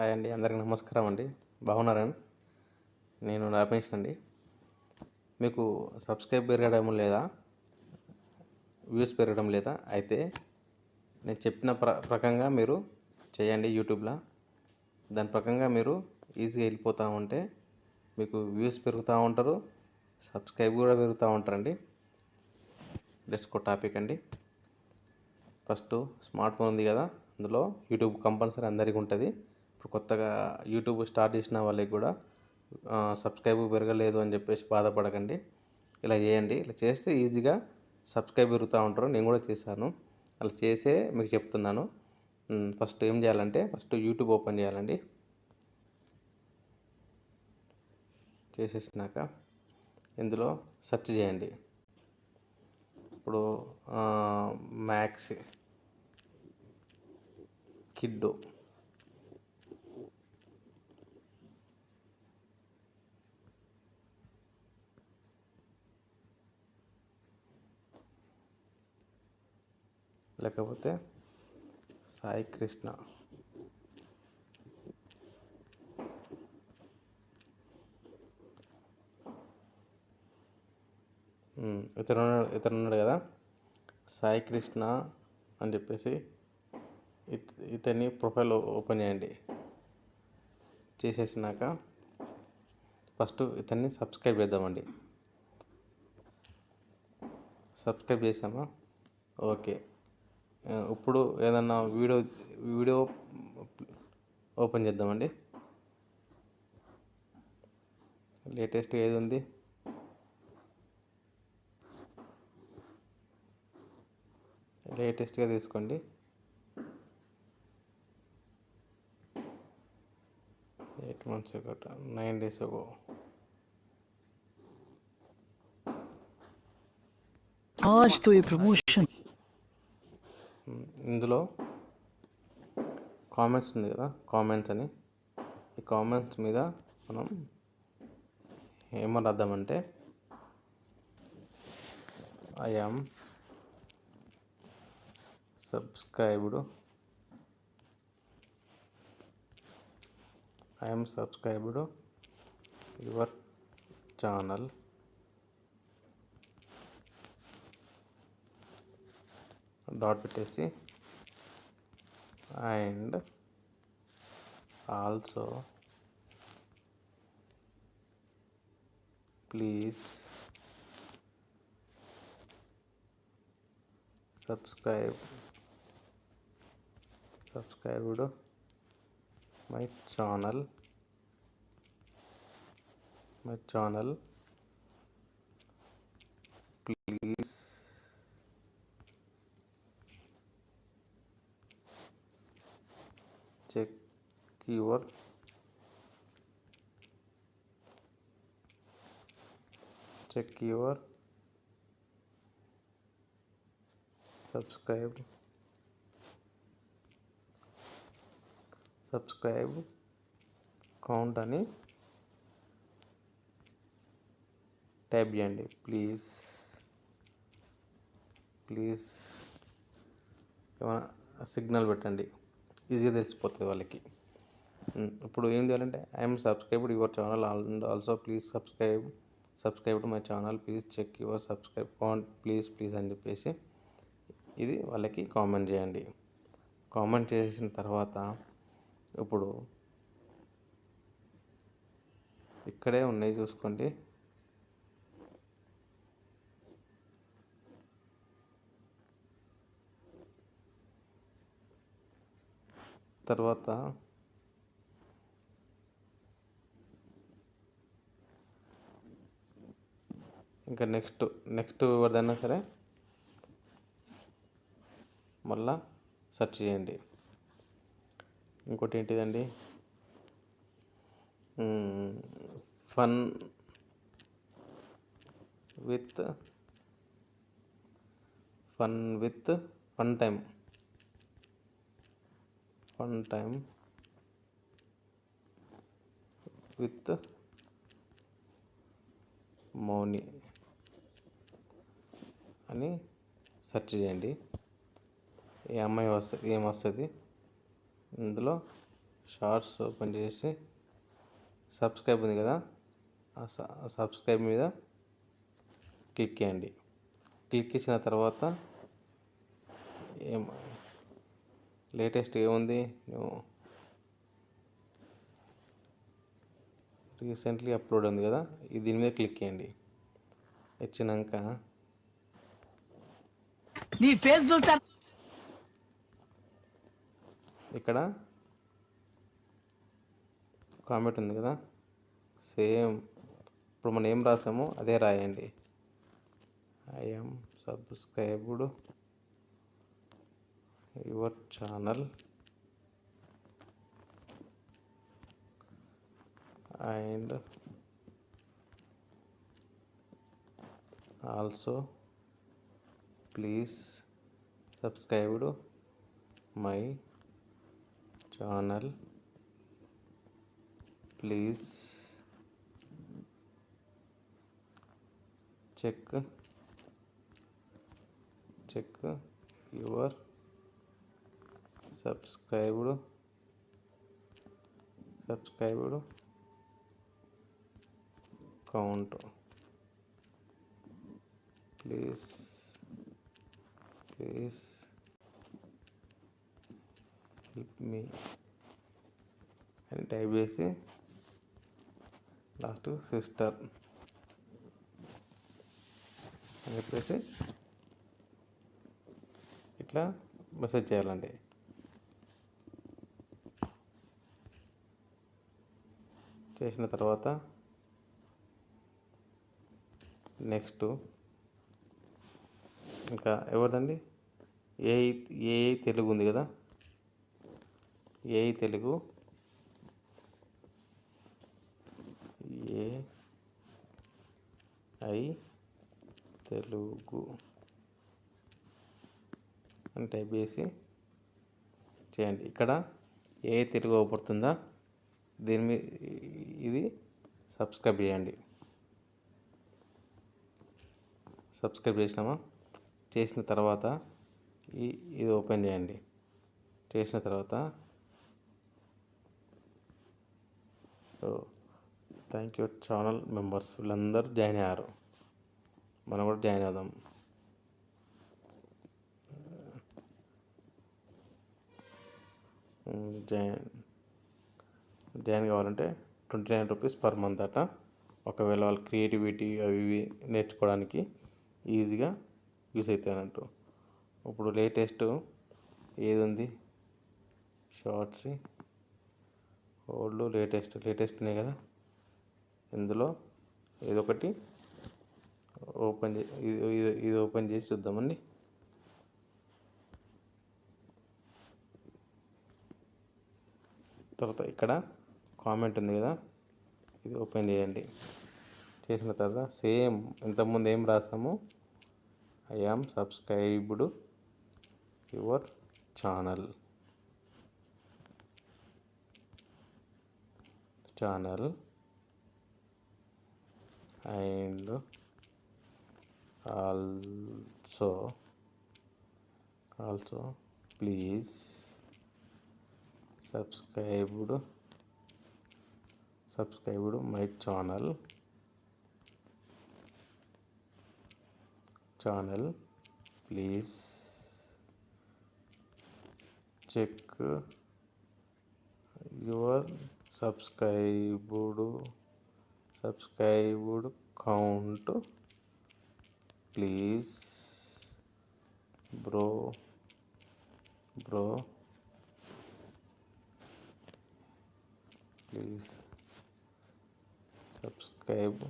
Hi అండి అందరికి నమస్కారం అండి. బాగున్నారండి నేను రమేష్ అండి. మీకు సబ్స్క్రైబ్ పెరగడం లేదా వ్యూస్ పెరగడం లేదా అయితే నేను చెప్పిన ప్ర ప్రకంగా మీరు చేయండి యూట్యూబ్లో. దాని ప్రకంగా మీరు ఈజీగా వెళ్ళిపోతూ ఉంటే మీకు వ్యూస్ పెరుగుతూ ఉంటారు సబ్స్క్రైబ్ కూడా పెరుగుతూ ఉంటారండి. లెట్స్ కో టాపిక్ అండి. ఫస్ట్ స్మార్ట్ ఫోన్ ఉంది కదా అందులో యూట్యూబ్ కంపల్సరీ అందరికీ ఉంటుంది. ఇప్పుడు కొత్తగా యూట్యూబ్ స్టార్ట్ చేసిన వాళ్ళకి కూడా సబ్స్క్రైబ్ పెరగలేదు అని చెప్పేసి బాధపడకండి. ఇలా చేయండి. ఇలా చేస్తే ఈజీగా సబ్స్క్రైబ్ పెరుగుతూ ఉంటారు. నేను కూడా చేశాను. అలా చేసే మీకు చెప్తున్నాను. ఫస్ట్ ఏం చేయాలంటే ఫస్ట్ యూట్యూబ్ ఓపెన్ చేయాలండి. చేసేసినాక ఇందులో సెర్చ్ చేయండి. ఇప్పుడు మ్యాక్స్ కిడ్డు లేకపోతే సాయి కృష్ణ. ఇతను ఇతను ఉన్నాడు కదా? సాయి కృష్ణ అని చెప్పేసి ఇతని ప్రొఫైల్ ఓపెన్ చేయండి. చేసేసినాక ఫస్ట్ ఇతన్ని సబ్స్క్రైబ్ చేద్దామండి. సబ్స్క్రైబ్ చేసామా? ఓకే. ఇప్పుడు ఏదన్నా వీడియో వీడియో ఓపెన్ చేద్దామండి లేటెస్ట్ ఏది ఉంది లేటెస్ట్గా తీసుకోండి ఎయిట్ మంత్స్ ఒకట నైన్ డేస్ అగో आज तो ये प्रमोशन కామెంట్స్ ఉంది కదా కామెంట్స్ అని. ఈ కామెంట్స్ మీద మనం ఏమని రాద్దామంటే I am subscribed I am subscribed your channel dot పెట్టేసి and also please subscribe subscribe to my channel. My channel. Check your check your subscribe subscribe. Count అని టైప్ చేయండి. ప్లీజ్. ప్లీజ్. సిగ్నల్ పెట్టండి. ఈజీగా తెలిసిపోతుంది వాళ్ళకి. ఇప్పుడు ఏం చేయాలంటే I'm subscribed your channel and also please subscribe subscribe to my channel please check your subscribe count please please అని చెప్పేసి ఇది వాళ్ళకి కామెంట్ చేయండి. కామెంట్ చేసిన తర్వాత ఇప్పుడు ఇక్కడే ఉన్నాయి చూసుకోండి. తర్వాత ఇంకా నెక్స్ట్ నెక్స్ట్ ఎవరిదైనా సరే మళ్ళా సెర్చ్ చేయండి. ఇంకోటి ఏంటిదండి fun with fun with fun time fun time with Mouni అని సెర్చ్ చేయండి. ఏ అమ్మాయి వస్తుంది? ఏమొస్తుంది ఇందులో షార్ట్స్ ఓపెన్ చేసి సబ్స్క్రైబ్ ఉంది కదా? ఆ ఆ సబ్స్క్రైబ్ మీద క్లిక్ చేయండి. క్లిక్ చేసిన తర్వాత ఏం లేటెస్ట్ ఏముంది? నువ్వు రీసెంట్లీ అప్లోడ్ ఉంది కదా? దీని మీద క్లిక్ చేయండి. వచ్చినాక నీ ఫేస్ చూస్తా. ఇక్కడ కామెంట్ ఉంది కదా? సేమ్ ఇప్పుడు మనం ఏం రాసామో అదే రాయండి. I'm subscribed your channel and also please subscribed my channel please check check your subscribed. Subscribed. Count. Please. Please. Help me అని టైప్ చేసి లాస్ట్ సిస్టర్ అని చెప్పేసి ఇట్లా మెసేజ్ చేయాలండి. చేసిన తర్వాత నెక్స్ట్ ఇంకా ఎవరిదండి? ఏ ఏ తెలుగు ఉంది కదా? A Telugu? A I Telugu అని టైప్ చేసి చేయండి. ఇక్కడ ఏ తెలుగు అవుపడుతుందా? దీని మీద ఇది సబ్స్క్రైబ్ చేయండి. సబ్స్క్రైబ్ చేసినామా? చేసిన తర్వాత ఈ ఇది ఓపెన్ చేయండి. చేసిన తర్వాత so thank you channel members వీళ్ళందరూ జాయిన్ అయ్యారు. మనం కూడా జాయిన్ అవుదాం. జాయిన్ జాయిన్ కావాలంటే twenty nine rupees per month అట. ఒకవేళ వాళ్ళ క్రియేటివిటీ అవి ఇవి నేర్చుకోవడానికి ఈజీగా యూస్ అవుతాయి అన్నట్టు ఇప్పుడు లేటెస్ట్ ఏది ఉంది షార్ట్స్ ఓల్డ్ లేటెస్ట్ లేటెస్ట్నే కదా? ఇందులో ఏదో ఒకటి ఓపెన్ చే ఇది- ఇది ఓపెన్ చేసి చూద్దామండి. తర్వాత ఇక్కడ కామెంట్ ఉంది కదా ఇది ఓపెన్ చేయండి. చేసిన తర్వాత సేమ్ ఇంతకుముందు ఏం రాసాము? I am subscribed your channel channel and also also please subscribed subscribed my channel channel please check your subscribed subscribed count please bro bro please subscribe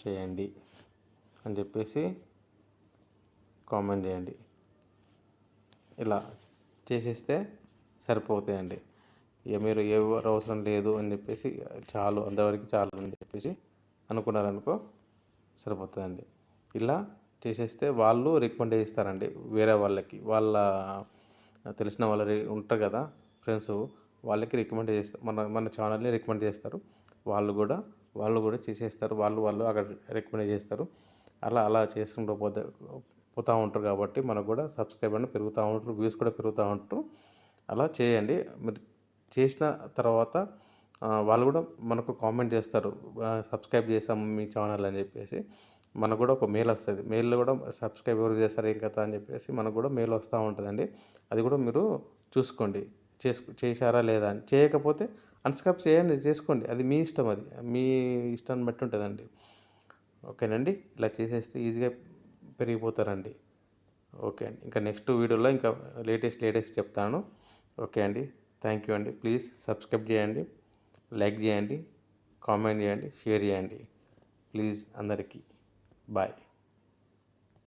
చేయండి అని చెప్పేసి కామెంట్ చేయండి. ఇలా చేసేస్తే సరిపోతాయండి. ఇక మీరు ఎవరు అవసరం లేదు అని చెప్పేసి చాలు అంతవరకు చాలు అని చెప్పేసి అనుకున్నారనుకో సరిపోతుందండి ఇలా చేసేస్తే వాళ్ళు రికమెండ్ చేస్తారండి వేరే వాళ్ళకి. వాళ్ళ తెలిసిన వాళ్ళ ఉంటారు కదా ఫ్రెండ్స్ వాళ్ళకి రికమెండ్ చేస్తారు మన మన ఛానల్ని రికమెండ్ చేస్తారు. వాళ్ళు కూడా వాళ్ళు కూడా చేసేస్తారు. వాళ్ళు వాళ్ళు అక్కడ రికమెండ్ చేస్తారు. అలా అలా చేసుకుంటూ పోతే పోతూ ఉంటారు కాబట్టి మనకు కూడా సబ్స్క్రైబర్లు పెరుగుతూ ఉంటారు. వ్యూస్ కూడా పెరుగుతూ ఉంటారు. అలా చేయండి. మీరు చేసిన తర్వాత వాళ్ళు కూడా మనకు కామెంట్ చేస్తారు. సబ్స్క్రైబ్ చేసాము మీ ఛానల్ అని చెప్పేసి. మనకు కూడా ఒక మెయిల్ వస్తుంది. మెయిల్లో కూడా సబ్స్క్రైబ్ ఎవరు చేస్తారు ఏం కదా అని చెప్పేసి మనకు కూడా మెయిల్ వస్తూ ఉంటుందండి. అది కూడా మీరు చూసుకోండి. చేసుకో చేశారా లేదా అని. చేయకపోతే అన్స్క్రైబ్ చేయండి చేసుకోండి. అది మీ ఇష్టం అది. మీ ఇష్టాన్ని బట్టి ఉంటుందండి. ఓకేనండి? ఇలా చేసేస్తే ఈజీగా పెరిగిపోతారండి. ఓకే అండి. ఇంకా నెక్స్ట్ వీడియోలో ఇంకా లేటెస్ట్ లేటెస్ట్ చెప్తాను. ఓకే అండి. థ్యాంక్ యూ అండి. ప్లీజ్ సబ్స్క్రైబ్ చేయండి. లైక్ చేయండి. కామెంట్ చేయండి. షేర్ చేయండి. ప్లీజ్ అందరికీ. బాయ్.